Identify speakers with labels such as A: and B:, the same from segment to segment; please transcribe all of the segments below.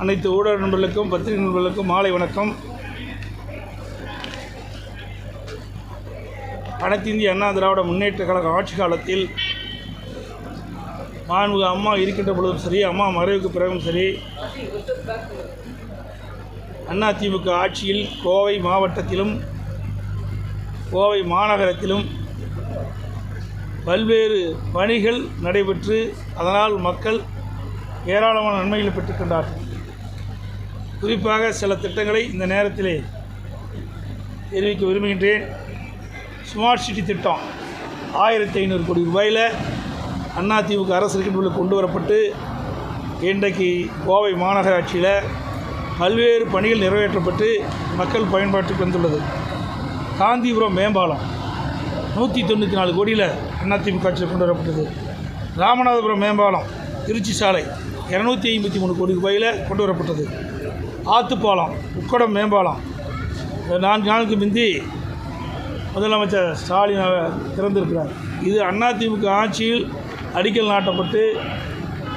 A: அனைத்து ஊடக நண்பர்களுக்கும் பத்திரிகை நண்பர்களுக்கும் மாலை வணக்கம். அனைத்து இந்திய அண்ணா திராவிட முன்னேற்ற கழக ஆட்சி காலத்தில் மாண்பு அம்மா இருக்கின்ற பொழுதும் சரி அம்மா மறைவுக்கு பிறகும் சரி அண்ணா திமுக ஆட்சியில் கோவை மாவட்டத்திலும் கோவை மாநகரத்திலும் பல்வேறு பணிகள் நடைபெற்று அதனால் மக்கள் ஏராளமான நன்மைகளை பெற்றுக்கொண்டார்கள் குறிப்பாக சில திட்டங்களை இந்த நேரத்திலே தெரிவிக்க விரும்புகின்றேன். ஸ்மார்ட் சிட்டி திட்டம் ஆயிரத்தி ஐநூறு கோடி ரூபாயில் அதிமுக அரசு இருக்கின்ற கொண்டு வரப்பட்டு இன்றைக்கு கோவை மாநகராட்சியில் பல்வேறு பணிகள் நிறைவேற்றப்பட்டு மக்கள் பயன்பாட்டுக்கு வந்துள்ளது. காந்திபுரம் மேம்பாலம் நூற்றி தொண்ணூற்றி நாலு கோடியில் அதிமுக ஆட்சியில் கொண்டு வரப்பட்டது ராமநாதபுரம் மேம்பாலம் திருச்சி சாலை இரநூத்தி ஐம்பத்தி மூணு கோடி ரூபாயில் கொண்டு வரப்பட்டது. ஆத்துப்பாலம் உக்கடம் மேம்பாலம். இந்த நான்கு நாளுக்கு முந்தி முதலமைச்சர் ஸ்டாலின் திறந்திருக்கிறார். இது அதிமுக ஆட்சியில் அடிக்கல் நாட்டப்பட்டு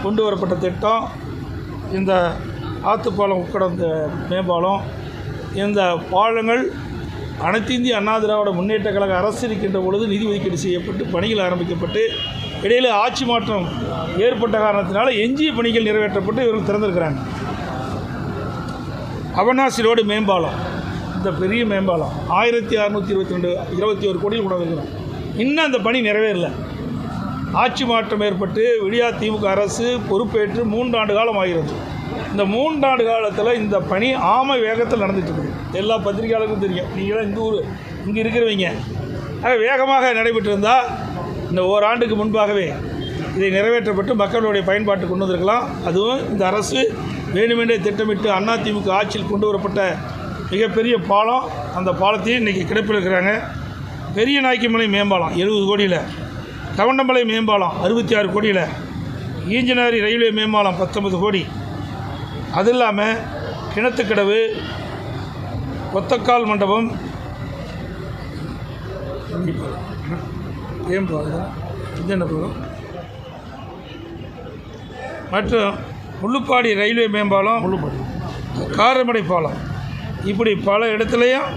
A: கொண்டு வரப்பட்ட திட்டம். இந்த ஆத்துப்பாலம் உக்கடம் இந்த மேம்பாலம் இந்த பாலங்கள் அனைத்து இந்திய அண்ணா திராவிட முன்னேற்ற கழக அரசு இருக்கின்ற பொழுது நிதி ஒதுக்கீடு செய்யப்பட்டு பணிகள் ஆரம்பிக்கப்பட்டு இடையில் ஆட்சி மாற்றம் ஏற்பட்ட காரணத்தினால எஞ்சிய பணிகள் நிறைவேற்றப்பட்டு இவர்கள் திறந்திருக்கிறாங்க. அவனாசி ரோடு மேம்பாலம். இந்த பெரிய மேம்பாலம். ஆயிரத்தி அறநூற்றி இருபத்தி ரெண்டு இருபத்தி ஒரு கோடியில் கொண்டு வைக்கிறோம் இன்னும் அந்த பணி நிறைவேறல. ஆட்சி மாற்றம் ஏற்பட்டு விடியா திமுக அரசு பொறுப்பேற்று மூன்றாண்டு காலம் ஆகிறது. இந்த மூன்றாண்டு காலத்தில் இந்த பணி ஆமை வேகத்தில் நடந்துட்டு இருக்குது. எல்லா பத்திரிகையாளருக்கும் தெரியும். நீங்களாம் இந்த ஊர் இங்கே இருக்கிறவங்க. வேகமாக நடைபெற்றிருந்தால் இந்த ஓராண்டுக்கு முன்பாகவே இதை நிறைவேற்றப்பட்டு மக்களுடைய பயன்பாட்டுக்கு கொண்டு வந்திருக்கலாம். அதுவும் இந்த அரசு வேணுமென்றே திட்டமிட்டு அதிமுக ஆட்சியில் கொண்டு வரப்பட்ட மிகப்பெரிய பாலம். அந்த பாலத்தையும் இன்றைக்கி கிடப்பில் இருக்கிறாங்க பெரிய நாய்க்குமலை மேம்பாலம் எழுபது கோடியில். கவண்டமலை மேம்பாலம் அறுபத்தி ஆறு கோடியில். ஈஞ்சனாரி ரயில்வே மேம்பாலம் பத்தொன்பது கோடி. அது இல்லாமல் கிணத்துக்கடவு ஒத்தக்கால் மண்டபம். மேம்பாலம் இது என்ன பாலம் மற்றும் முள்ளுப்பாடி ரயில்வே மேம்பாலம் காரமடை பாலம். இப்படி பல இடத்துலையும்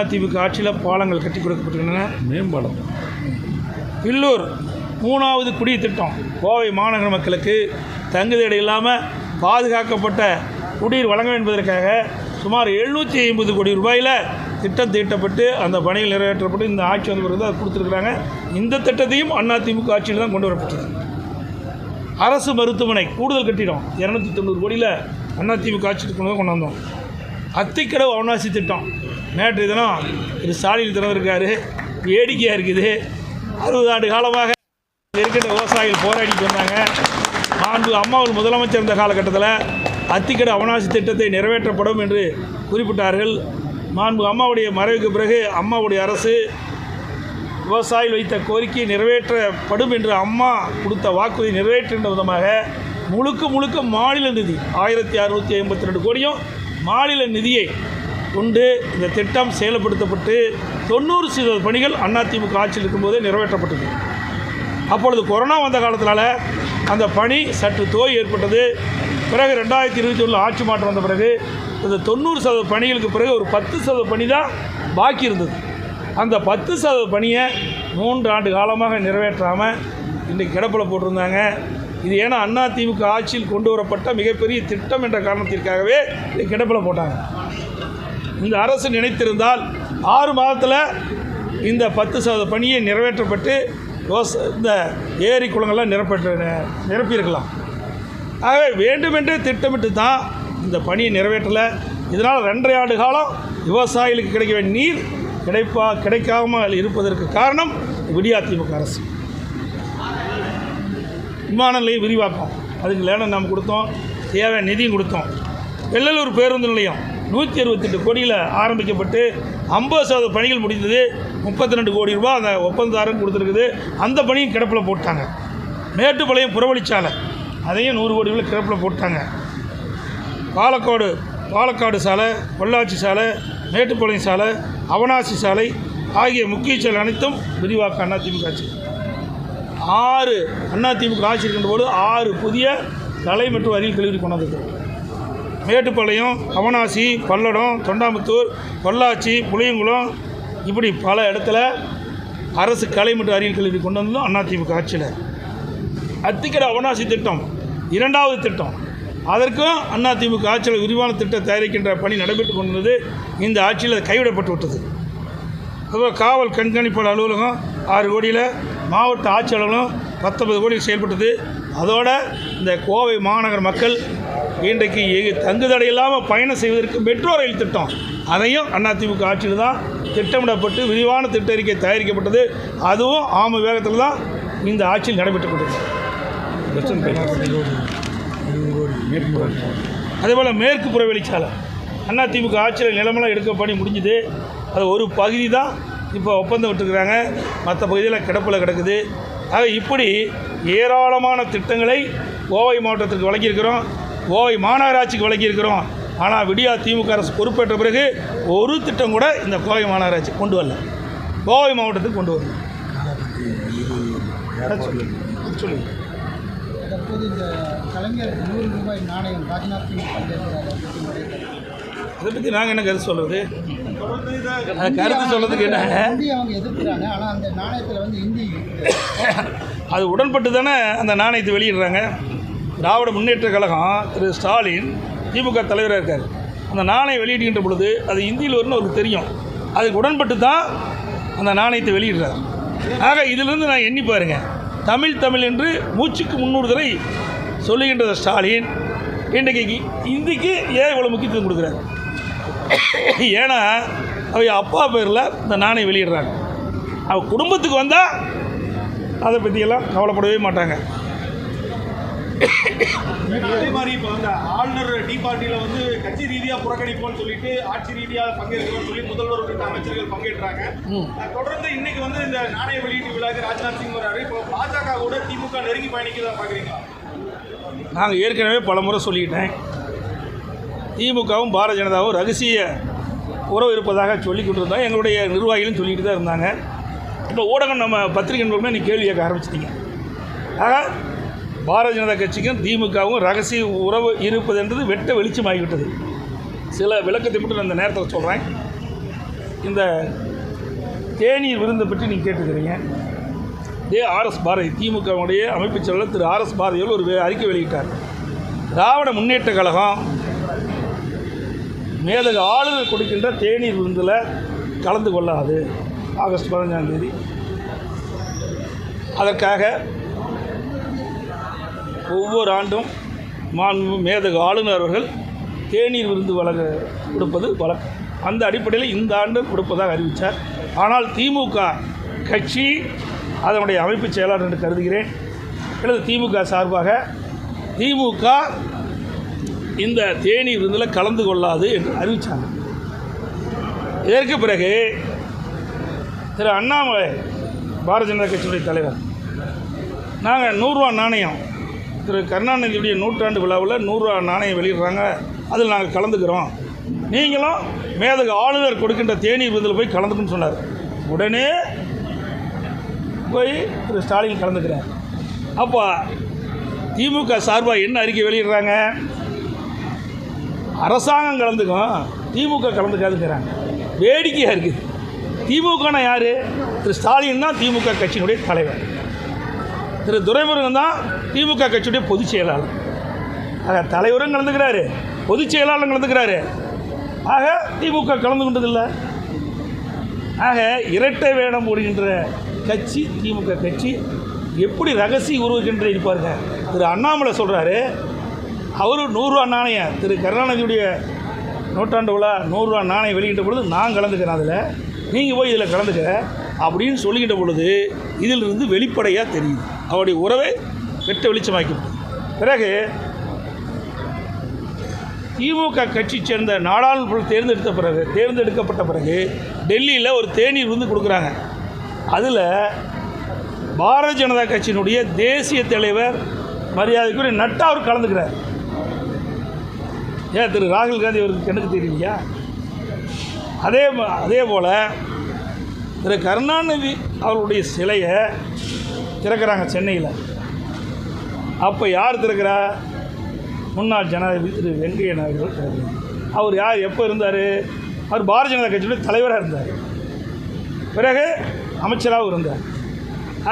A: அதிமுக ஆட்சியில் பாலங்கள் கட்டி கொடுக்கப்பட்டிருக்கின்றன.
B: மேம்பாலம்.
A: பில்லூர் மூணாவது குடிய திட்டம் கோவை மாநகர மக்களுக்கு தங்குதடை இல்லாமல் பாதுகாக்கப்பட்ட குடிநீர் வழங்க என்பதற்காக சுமார் எழுநூற்றி ஐம்பது கோடி ரூபாயில் திட்டம் தீட்டப்பட்டு அந்த பணிகள் நிறைவேற்றப்பட்டு இந்த ஆட்சி வந்த பிறகு அதை கொடுத்துருக்குறாங்க. இந்த திட்டத்தையும் அதிமுக ஆட்சியில் தான் கொண்டு வரப்பட்டது. அரசு மருத்துவமனை கூடுதல் கட்டிடம். இரநூத்தி தொண்ணூறு கோடியில் அதிமுக ஆட்சி கொண்டு தான் கொண்டு வந்தோம். அத்திக்கடவு அவனாசி திட்டம். நேற்று தினம் திரு ஸ்டாலின் திறந்திருக்காரு. வேடிக்கையாக இருக்குது. அறுபது ஆண்டு காலமாக இருக்கின்ற விவசாயிகள் போராடிட்டு வந்தாங்க. ஆண்டு அம்மாவில் முதலமைச்சர் இருந்த காலகட்டத்தில் அத்திக்கடை அவனாசி திட்டத்தை நிறைவேற்றப்படும் என்று குறிப்பிட்டார்கள். மாண்பு அம்மாவுடைய மறைவுக்கு பிறகு அம்மாவுடைய அரசு விவசாயிகள் வைத்த கோரிக்கை நிறைவேற்றப்படும் என்று அம்மா கொடுத்த வாக்குறுதி நிறைவேற்றுகின்ற விதமாக முழுக்க முழுக்க மாநில நிதி ஆயிரத்தி அறுநூற்றி ஐம்பத்தி ரெண்டு கோடியும் மாநில நிதியை கொண்டு இந்த திட்டம் செயல்படுத்தப்பட்டு தொண்ணூறு சதவீத பணிகள் அதிமுக ஆட்சியில் இருக்கும்போதே நிறைவேற்றப்பட்டது. அப்பொழுது கொரோனா வந்த காலத்தினால அந்த பணி சற்று தோய் ஏற்பட்டது. பிறகு ரெண்டாயிரத்தி இருபத்தி ஒன்றில் ஆட்சி மாற்றம் வந்த பிறகு இந்த தொண்ணூறு சதவீத பணிகளுக்கு பிறகு ஒரு பத்து சதவீத பணி தான் பாக்கி இருந்தது. அந்த பத்து சதவீத பணியை மூன்று ஆண்டு காலமாக நிறைவேற்றாமல் இன்றைக்கு கிடப்பில் போட்டிருந்தாங்க. இது ஏன்னா அண்ணா திமுக ஆட்சியில் கொண்டு வரப்பட்ட மிகப்பெரிய திட்டம் என்ற காரணத்திற்காகவே இதை கிடப்பில் போட்டாங்க. இந்த அரசு நினைத்திருந்தால் ஆறு மாதத்தில் இந்த பத்து சதவீத பணியை நிறைவேற்றப்பட்டு விவச இந்த ஏரி குளங்கள்லாம் நிரப்பட்டு நிரப்பியிருக்கலாம். ஆகவே வேண்டுமென்றே திட்டமிட்டு தான் இந்த பணியை நிறைவேற்றலை. இதனால் ரெண்டரை ஆண்டு காலம் விவசாயிகளுக்கு கிடைக்க வேண்டிய நீர் கிடைப்பா கிடைக்காமல் இருப்பதற்கு காரணம் விடியா திமுக அரசு. விமான நிலையம் விரிவாக்கம். அதுக்கு லேடம் நாம் கொடுத்தோம் தேவையான நிதியும் கொடுத்தோம். வெள்ளலூர் பேருந்து நிலையம் நூற்றி அறுபத்தெட்டு கோடியில் ஆரம்பிக்கப்பட்டு ஐம்பது சதவீத பணிகள் முடிந்தது. முப்பத்தி ரெண்டு கோடி ரூபாய் அந்த ஒப்பந்ததாரம் கொடுத்துருக்குது. அந்த பணியும் கிடப்பில் போட்டாங்க. மேட்டுப்பாளையம் புறவழிச்சாலை அதையும் நூறு கோடி ரூபாய் கிடப்பில் போட்டாங்க. பாலக்காடு பாலக்காடு சாலை பொள்ளாச்சி சாலை மேட்டுப்பாளையம் சாலை அவனாசி சாலை ஆகிய முக்கிய செயல் அனைத்தும் விரிவாக்க அதிமுக ஆட்சி. ஆறு அதிமுக ஆட்சி இருக்கின்ற போது ஆறு புதிய கலை மற்றும் அறிவியல் கல்லூரி கொண்டு வந்திருக்கிறோம் மேட்டுப்பாளையம் அவனாசி பல்லடம் தொண்டாமுத்தூர் பொள்ளாச்சி புளியங்குளம் இப்படி பல இடத்துல அரசு கலை மற்றும் அறிவியல் கல்வி கொண்டு வந்ததும் அதிமுக ஆட்சியில். அத்திக்கடை அவனாசி திட்டம் இரண்டாவது திட்டம். அதற்கும் அதிமுக ஆட்சியில் விரிவான திட்டம் தயாரிக்கின்ற பணி நடைபெற்று கொண்டிருந்தது. இந்த ஆட்சியில் அது கைவிடப்பட்டு விட்டது அதுபோல் காவல் கண்காணிப்பாளர் அலுவலகம் ஆறு கோடியில் மாவட்ட ஆட்சியாளர்களும் பத்தொன்பது கோடியில் செயல்பட்டது. அதோட இந்த கோவை மாநகர மக்கள் இன்றைக்கு எ- தங்குதடை இல்லாமல் பயணம் செய்வதற்கு மெட்ரோ ரயில் திட்டம். அதையும் அதிமுக ஆட்சியில் தான் திட்டமிடப்பட்டு விரிவான திட்ட அறிக்கை தயாரிக்கப்பட்டது. அதுவும் ஆம வேகத்தில் தான் இந்த ஆட்சியில் நடைபெற்று கொண்டிருக்கிறது அதேபோல் மேற்கு புறவெளிச்சாலை. அதிமுக ஆட்சியில் நிலமெல்லாம் எடுக்க பணி முடிஞ்சுது. அது ஒரு பகுதி தான் இப்போ ஒப்பந்தம் விட்டுருக்குறாங்க. மற்ற பகுதியில் கிடப்பில் கிடக்குது. ஆக இப்படி ஏராளமான திட்டங்களை கோவை மாவட்டத்திற்கு வழங்கியிருக்கிறோம். கோவை மாநகராட்சிக்கு வழங்கியிருக்கிறோம். ஆனால் விடியா திமுக அரசு பொறுப்பேற்ற பிறகு ஒரு திட்டம் கூட இந்த கோவை மாநகராட்சி கொண்டு வரல. கோவை மாவட்டத்துக்கு கொண்டு வரல. சொல்லுங்கள்
B: தற்போது இந்த கலைஞர் நூறு ரூபாய் நாணயம் ராஜ்நாத் சிங் பங்கேற்கிறார் அதை பற்றி
A: நாங்கள் என்ன கருத்து சொல்கிறது கருத்து சொல்கிறதுக்கு என்ன?
B: அவங்க எதிர்க்கிறாங்க. ஆனால் அந்த நாணயத்தில் வந்து இருக்குது.
A: அது உடன்பட்டு தானே அந்த நாணயத்தை வெளியிடுறாங்க. திராவிட முன்னேற்ற கழகம் திரு ஸ்டாலின் திமுக தலைவராக இருக்கார். அந்த நாணயம் வெளியிடுகின்ற பொழுது அது இந்தியில் வரும்னு அவருக்கு தெரியும். அதுக்கு உடன்பட்டு தான் அந்த நாணயத்தை வெளியிடுறார். ஆக இதிலிருந்து நான் எண்ணி பாருங்க. தமிழ் தமிழ் என்று மூச்சுக்கு முன்னூறு தடவை சொல்லுகின்ற ஸ்டாலின். இன்றைக்கு இந்திக்கு ஏன் இவ்வளோ முக்கியத்துவம் கொடுக்குறாரு? ஏன்னா அவங்க அப்பா பேரில் இந்த நாணயம் வெளியிடுறாங்க. அவள் குடும்பத்துக்கு வந்தால் அதை பற்றியெல்லாம் கவலைப்படவே மாட்டாங்க.
C: அதே மாதிரி இப்போ அந்த ஆளுநர் டி பார்ட்டியில் வந்து கட்சி ரீதியாக புறக்கணிப்போம்னு சொல்லிட்டு ஆட்சி ரீதியாக பங்கேற்கிறோம்னு சொல்லி முதல்வர் உள்ளிட்ட அமைச்சர்கள் பங்கேற்றாங்க. தொடர்ந்து இன்னைக்கு வந்து இந்த நாணய வெளியீட்டு விழாக்கு ராஜ்நாத் சிங் வராரு. இப்போ பாஜக கூட திமுக நெருங்கி பயணிக்கிறதா பார்க்குறீங்களா
A: நாங்கள் ஏற்கனவே பல முறை சொல்லிக்கிட்டேன் திமுகவும் பாரதிய ஜனதாவும் ரகசிய உறவு இருப்பதாக சொல்லி கொண்டிருந்தோம். எங்களுடைய நிர்வாகிகளும் சொல்லிட்டு தான் இருந்தாங்க. இப்போ ஊடகம் நம்ம பத்திரிகை நண்பர்களுமே நீ கேள்வி கேட்க ஆரம்பிச்சிட்டீங்க. ஆக பாரதிய ஜனதா கட்சிக்கும் திமுகவும் ரகசிய உறவு இருப்பது என்றது வெட்ட வெளிச்சமாகிவிட்டது. சில விளக்கத்தை மட்டும் நான் இந்த நேரத்தில் சொல்கிறேன் இந்த தேநீர் விருந்தை பற்றி நீங்கள் கேட்டுக்கிறீங்க. இதே ஆர்எஸ் பாரதி திமுகவுடைய அமைப்புச் செயலாளர் திரு ஆர்எஸ் பாரதியோடு ஒரு அறிக்கை வெளியிட்டார். திராவிட முன்னேற்ற கழகம் மேலக ஆளுநர் கொடுக்கின்ற தேநீர் விருந்தில் கலந்து கொள்ளாது. ஆகஸ்ட் பதினஞ்சாம் தேதி. அதற்காக ஒவ்வொரு ஆண்டும் மாண்பு மேதகு ஆளுநர் அவர்கள் தேநீர் விருந்து வழங்க கொடுப்பது வழக்கம் அந்த அடிப்படையில் இந்த ஆண்டு கொடுப்பதாக அறிவித்தார் ஆனால் திமுக கட்சி அதனுடைய அமைப்புச் செயலாளர் என்று கருதுகிறேன். அல்லது திமுக சார்பாக திமுக இந்த தேநீர் விருந்தில் கலந்து கொள்ளாது என்று அறிவித்தாங்க இதற்கு பிறகு திரு அண்ணாமலை பாரதிய ஜனதா கட்சியுடைய தலைவர் நாங்கள் நூறுரூவா நாணயம் திரு கருணாநிதியுடைய நூற்றாண்டு விழாவில் நூறுரூவா நாணயம் வெளியிடுறாங்க. அதில் நாங்கள் கலந்துக்கிறோம். நீங்களும் மேதகு ஆளுநர் கொடுக்கின்ற தேநீர் விருந்தில் போய் கலந்துக்குன்னு சொன்னார். உடனே போய் திரு ஸ்டாலின் கலந்துக்கிறார். அப்போ திமுக சார்பாக என்ன அறிக்கை வெளியிடுறாங்க? அரசாங்கம் கலந்துக்கும் திமுக கலந்துக்காதுங்கிறாங்க. வேடிக்கையாக இருக்குது. திமுகனா யார்? திரு ஸ்டாலின் தான் திமுக கட்சியினுடைய தலைவர். திரு துரைமுருகன் தான் திமுக கட்சியுடைய பொதுச் செயலாளர். ஆக தலைவரும் கலந்துக்கிறாரு. பொதுச் செயலாளரும் கலந்துக்கிறாரு. ஆக திமுக கலந்து கொண்டதில்லை. ஆக இரட்டை வேடம் போடுகின்ற கட்சி திமுக கட்சி எப்படி ரகசிய உருவுகின்ற இருப்பாருங்க திரு அண்ணாமலை சொல்கிறாரு அவர் நூறுரூவா நாணயம் திரு கருணாநிதியுடைய நூற்றாண்டு விழா நூறுரூவா நாணயம் வெளியிட்ட பொழுது நான் கலந்துக்கிறேன் அதில். நீங்கள் போய் இதில் கலந்துக்க அப்படின்னு சொல்லிக்கிட்ட பொழுது இதிலிருந்து வெளிப்படையாக தெரியுது. அவருடைய உறவை வெட்ட வெளிச்சமாக்கி பிறகு திமுக கட்சி சேர்ந்த நாடாளுமன்ற தேர்ந்தெடுத்த பிறகு தேர்ந்தெடுக்கப்பட்ட பிறகு டெல்லியில் ஒரு தேநீர் விருந்து கொடுக்குறாங்க. அதில் பாரதிய ஜனதா கட்சியினுடைய தேசிய தலைவர் மரியாதைக்குரிய நட்டா அவர் கலந்துக்கிறார். ஏன் திரு ராகுல் காந்தி அவருக்கு கணக்கு தெரியலையா அதே அதே போல் திரு கருணாநிதி அவருடைய சிலையை திறக்கிறாங்க சென்னையில். அப்போ யார் திறக்கிறா? முன்னாள் ஜனாதிபதி திரு வெங்கையா நாயுடு அவர் யார்? எப்போ இருந்தார்? அவர் பாரதிய ஜனதா கட்சியுடைய தலைவராக இருந்தார். பிறகு அமைச்சராகவும் இருந்தார்.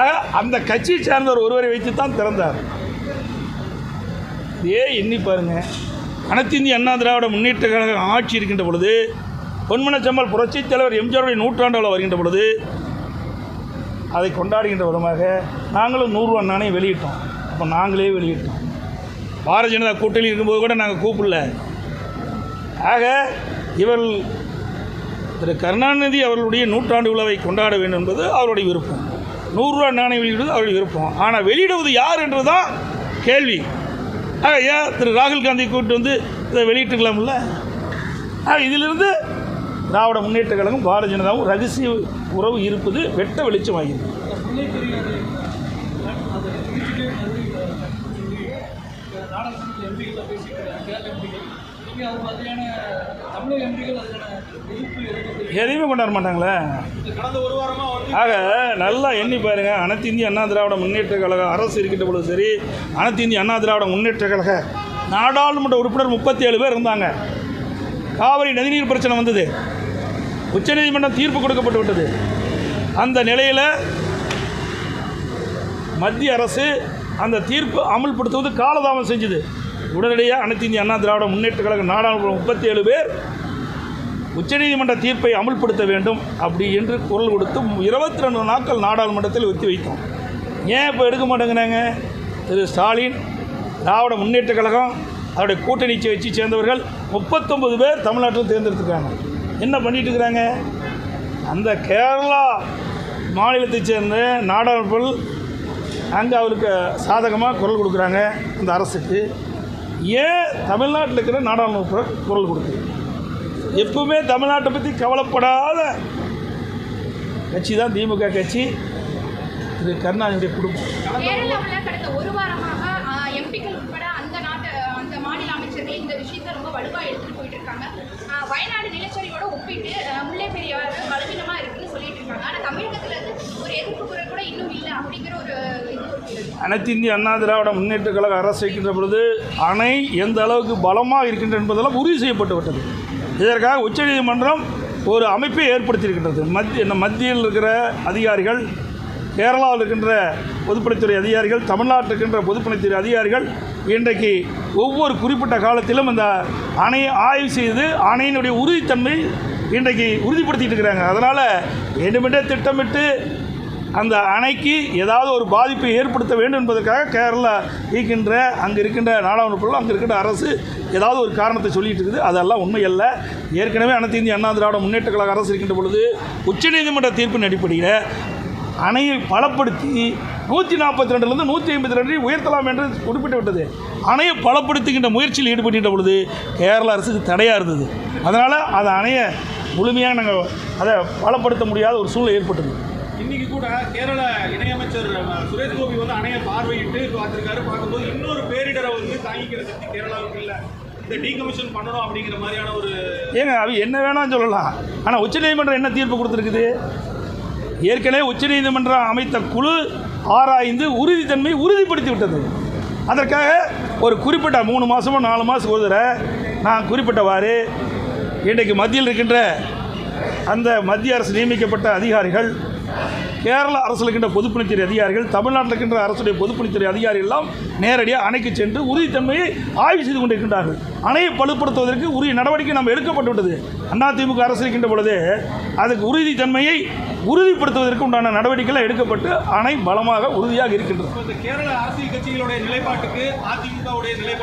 A: ஆக அந்த கட்சியை சார்ந்தவர் ஒருவரை வைத்து தான் திறந்தார். இதே எண்ணி பாருங்க. அனைத்து இந்திய அண்ணா திராவிட முன்னேற்ற கழக ஆட்சி இருக்கின்ற பொழுது பொன்மனச்சம்மல் புரட்சித் தலைவர் எம்ஜிஆருடைய நூற்றாண்டில் வருகின்ற பொழுது அதை கொண்டாடுகின்ற விதமாக நாங்களும் நூறுரூவா நாணயம் வெளியிட்டோம். அப்போ நாங்களே வெளியிட்டோம். பாரதிய ஜனதா கூட்டணி இருக்கும்போது கூட நாங்கள் கூப்பிடல. ஆக இவர் திரு கருணாநிதி அவர்களுடைய நூற்றாண்டு விழாவை கொண்டாட வேண்டும் என்பது அவருடைய விருப்பம். நூறுரூவா நாணயம் வெளியிடுவது அவருடைய விருப்பம். ஆனால் வெளியிடுவது யார் என்று தான் கேள்வி. ஆக ஏன் திரு ராகுல் காந்தி கூப்பிட்டு வந்து இதை வெளியிட்டுக்கலாம்ல ஆக இதிலிருந்து திராவிட முன்னேற்ற கழகம் பாரதிய ஜனதாவும் ரகசிய உறவு இருப்பது வெட்ட வெளிச்சமாகிறது
B: குறிப்பிட்டு மறுபடியும் நாடாளுமன்ற கேரள எம்பிகள் நீங்கள் அது மாதிரியான தமிழக எம்பிகள் அதுக்கான எதிர்ப்பு
A: எதையுமே கொண்டாட மாட்டாங்களே
C: கடந்த ஒரு
A: ஆக நல்லா எண்ணி பாருங்க. அனைத்து இந்திய அண்ணா திராவிட முன்னேற்ற கழக அரசு இருக்கின்ற பொழுது சரி அனைத்து இந்திய அண்ணா திராவிட முன்னேற்ற கழக நாடாளுமன்ற உறுப்பினர் முப்பத்தி ஏழு பேர் இருந்தாங்க. காவிரி நதிநீர் பிரச்சனை வந்தது. உச்சநீதிமன்றம் தீர்ப்பு கொடுக்கப்பட்டு விட்டது. அந்த நிலையில் மத்திய அரசு அந்த தீர்ப்பு அமல்படுத்துவது காலதாமம் செஞ்சது. உடனடியாக அனைத்து இந்திய அண்ணா திராவிட முன்னேற்ற கழக நாடாளுமன்ற முப்பத்தி ஏழு பேர் உச்சநீதிமன்ற தீர்ப்பை அமுல்படுத்த வேண்டும் அப்படி என்று குரல் கொடுத்து இருபத்தி ரெண்டு நாட்கள் நாடாளுமன்றத்தில் ஒத்தி வைத்தோம். ஏன் இப்போ எடுக்க மாட்டேங்கிறாங்க? திரு ஸ்டாலின் திராவிட முன்னேற்ற கழகம் அதோடைய கூட்டணி வச்சு சேர்ந்தவர்கள் முப்பத்தொம்பது பேர் தமிழ்நாட்டில் தேர்ந்தெடுத்துருக்காங்க. என்ன பண்ணிட்டு இருக்கிறாங்க? அந்த கேரளா மாநிலத்தைச் சேர்ந்த நாடாளுமன்ற அங்கே அவருக்கு சாதகமாக குரல் கொடுக்குறாங்க அந்த அரசுக்கு. ஏன் தமிழ்நாட்டில் இருக்கிற நாடாளுமன்ற குரல் கொடுக்குது? எப்பவுமே தமிழ்நாட்டை பற்றி கவலைப்படாத கட்சி தான் திமுக கட்சி. திரு கருணாநிதியுடைய குடும்பம்.
D: ஒரு வயநாடு நிலச்சரிவோட ஒப்பிட்டு முல்லை பலவீனமாக இருக்குன்னு சொல்லிட்டு இருக்காங்க ஆனால் ஒரு எதிர்ப்பு குரல் கூட இன்னும் இல்லை அப்படிங்கிற ஒரு
A: அனைத்து இந்திய அண்ணா திராவிட முன்னேற்ற கழக அரசு வைக்கின்ற பொழுது அணை எந்த அளவுக்கு பலமாக இருக்கின்றது என்பதெல்லாம் உறுதி செய்யப்பட்டு விட்டது. இதற்காக உச்சநீதிமன்றம் ஒரு அமைப்பை ஏற்படுத்தியிருக்கின்றது. மத்திய மத்தியில் இருக்கிற அதிகாரிகள் கேரளாவில் இருக்கின்ற பொதுப்பணித்துறை அதிகாரிகள் தமிழ்நாட்டில் இருக்கின்ற பொதுப்பணித்துறை அதிகாரிகள் இன்றைக்கு ஒவ்வொரு குறிப்பிட்ட காலத்திலும் இந்த அணையை ஆய்வு செய்து அணையினுடைய உறுதித்தன்மை இன்றைக்கு உறுதிப்படுத்திட்டு இருக்கிறாங்க. அதனால் வேண்டுமென்றே திட்டமிட்டு அந்த அணைக்கு ஏதாவது ஒரு பாதிப்பை ஏற்படுத்த வேண்டும் என்பதற்காக கேரளா இருக்கின்ற அங்கே இருக்கின்ற நாடாளுமன்ற அங்கே இருக்கின்ற அரசு ஏதாவது ஒரு காரணத்தை சொல்லிட்டு இருக்குது. அதெல்லாம் உண்மையல்ல. ஏற்கனவே அனைத்து இந்திய அண்ணா திராவிட முன்னேற்ற கழக அரசு இருக்கின்ற பொழுது உச்சநீதிமன்ற தீர்ப்பின் அடிப்படையில் அணையை பலப்படுத்தி நூற்றி நாற்பத்தி ரெண்டுலேருந்து நூற்றி ஐம்பத்தி ரெண்டு உயர்த்தலாம் என்று குறிப்பிட்டு விட்டது. அணையை பலப்படுத்துகின்ற முயற்சியில் ஈடுபட்டுகின்ற பொழுது கேரள அரசுக்கு தடையாக இருந்தது. அதனால் அந்த அணையை முழுமையாக நாங்கள் அதை பலப்படுத்த முடியாத ஒரு சூழ்நிலை ஏற்பட்டது.
C: கூட கேரள இணையமைச்சர் சுரேஷ் கோபி வந்து அணையை பார்வையிட்டு பார்த்துருக்காரு. பார்க்கும்போது இன்னொரு பேரிடரை வந்து தாங்கிக்கிற சக்தி கேரளாவுக்கு இல்லை. இந்த டீகமிஷன் பண்ணணும் அப்படிங்கிற மாதிரியான ஒரு
A: ஏங்க அவ என்ன வேணாலும் சொல்லலாம். ஆனால் உச்சநீதிமன்றம் என்ன தீர்ப்பு கொடுத்துருக்குது? ஏற்கனவே உச்சநீதிமன்றம் அமைத்த குழு ஆராய்ந்து உறுதித்தன்மை உறுதிப்படுத்தி விட்டது அதற்காக ஒரு குறிப்பிட்ட மூணு மாதமோ நாலு மாதம் ஒரு தடவை நான் குறிப்பிட்டவாறு இன்றைக்கு மத்தியில் இருக்கின்ற அந்த மத்திய அரசு நியமிக்கப்பட்ட அதிகாரிகள் கேரள அரசில் இருக்கின்ற பொதுப்பணித்துறை அதிகாரிகள் தமிழ்நாட்டில் இருக்கின்ற அரசுடைய பொதுப்பணித்துறை அதிகாரிகள் எல்லாம் நேரடியாக அணைக்கு சென்று உறுதித்தன்மையை ஆய்வு செய்து கொண்டிருக்கின்றார்கள். அணையை பலுப்படுத்துவதற்கு உரிய நடவடிக்கை நம்ம எடுக்கப்பட்டு விட்டது அதிமுக அரசு இருக்கின்ற பொழுது அதுக்கு உறுதித்தன்மையை உறுதிப்படுத்துவதற்கு உண்டான நடவடிக்கைகள் எடுக்கப்பட்டு அணை பலமாக உறுதியாக இருக்கின்றது.
C: கேரள அரசியல் கட்சிகளுடைய நிலைப்பாட்டுக்கு அதிமுகவுடைய நிலைப்பாடு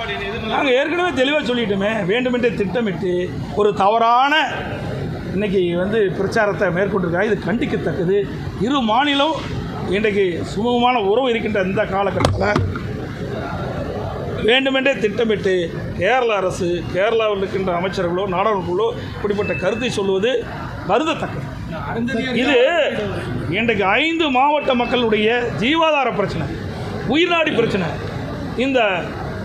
A: நாங்கள் ஏற்கனவே தெளிவாக சொல்லிட்டோமே வேண்டுமென்றே திட்டமிட்டு ஒரு தவறான இன்றைக்கி வந்து பிரச்சாரத்தை மேற்கொண்டிருக்காங்க. இது கண்டிக்கத்தக்கது. இரு மாநிலம் இன்றைக்கு சுமூகமான உறவு இருக்கின்ற இந்த காலகட்டத்தில் வேண்டுமென்றே திட்டமிட்டு கேரள அரசு கேரளாவில் இருக்கின்ற அமைச்சர்களோ நாடாளுமன்றங்களோ இப்படிப்பட்ட கருத்தை சொல்வது வருந்தத்தக்கது. இது இன்றைக்கு ஐந்து மாவட்ட மக்களுடைய ஜீவாதார பிரச்சனை உயிர்நாடி பிரச்சனை. இந்த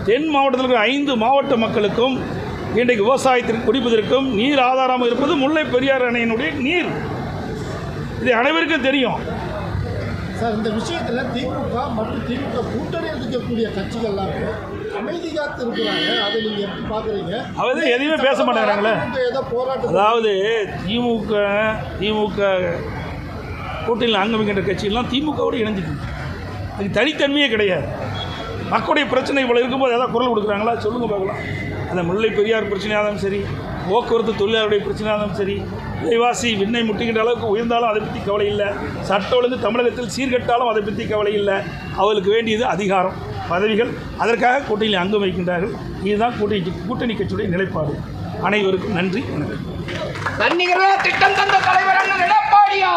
A: தென் மாவட்டத்தில் இருக்கிற ஐந்து மாவட்ட மக்களுக்கும் இன்றைக்கு விவசாயத்திற்கு குடிப்பதற்கும் நீர் ஆதாரமாக இருப்பது முல்லை பெரியார் அணையினுடைய நீர். இது அனைவருக்கும் தெரியும்.
E: சார் இந்த விஷயத்தில் திமுக மற்றும் திமுக கூட்டணியில் இருக்கக்கூடிய கட்சிகள் எல்லாமே அமைதி காத்து இருக்கிறாங்க. அதை நீங்கள் எப்படி பார்க்குறீங்க?
A: அவர் எதையுமே பேச மாட்டேங்கிறாங்களே
E: ஏதோ போராட்டம்
A: அதாவது திமுக திமுக கூட்டணியில் அங்கம் வைக்கின்ற கட்சியெல்லாம் திமுகவோடு இணைஞ்சிருக்கு அதுக்கு தனித்தன்மையே கிடையாது. மக்களுடைய பிரச்சனை இவ்வளோ இருக்கும்போது ஏதாவது குரல் கொடுக்குறாங்களா? சொல்லுங்கள் பார்க்கலாம் அந்த முல்லை பெரியார் பிரச்சனையாக இருந்தாலும் சரி போக்குவரத்து தொழிலாளருடைய பிரச்சனையாக இருந்தாலும் சரி விலைவாசி விண்ணை முட்டுகின்ற அளவுக்கு உயர்ந்தாலும் அதை பற்றி கவலை இல்லை. சட்ட ஒழுங்கு தமிழகத்தில் சீர்கெட்டாலும் அதை பற்றி கவலை இல்லை. அவர்களுக்கு வேண்டியது அதிகாரம். பதவிகள் அதற்காக கூட்டணியில் அங்கம் வைக்கின்றார்கள் இதுதான் கூட்டணி கூட்டணி கட்சியுடைய நிலைப்பாடு. அனைவருக்கும் நன்றி வணக்கம்.
F: திட்டம் தந்த தலைவர் எடப்பாடியா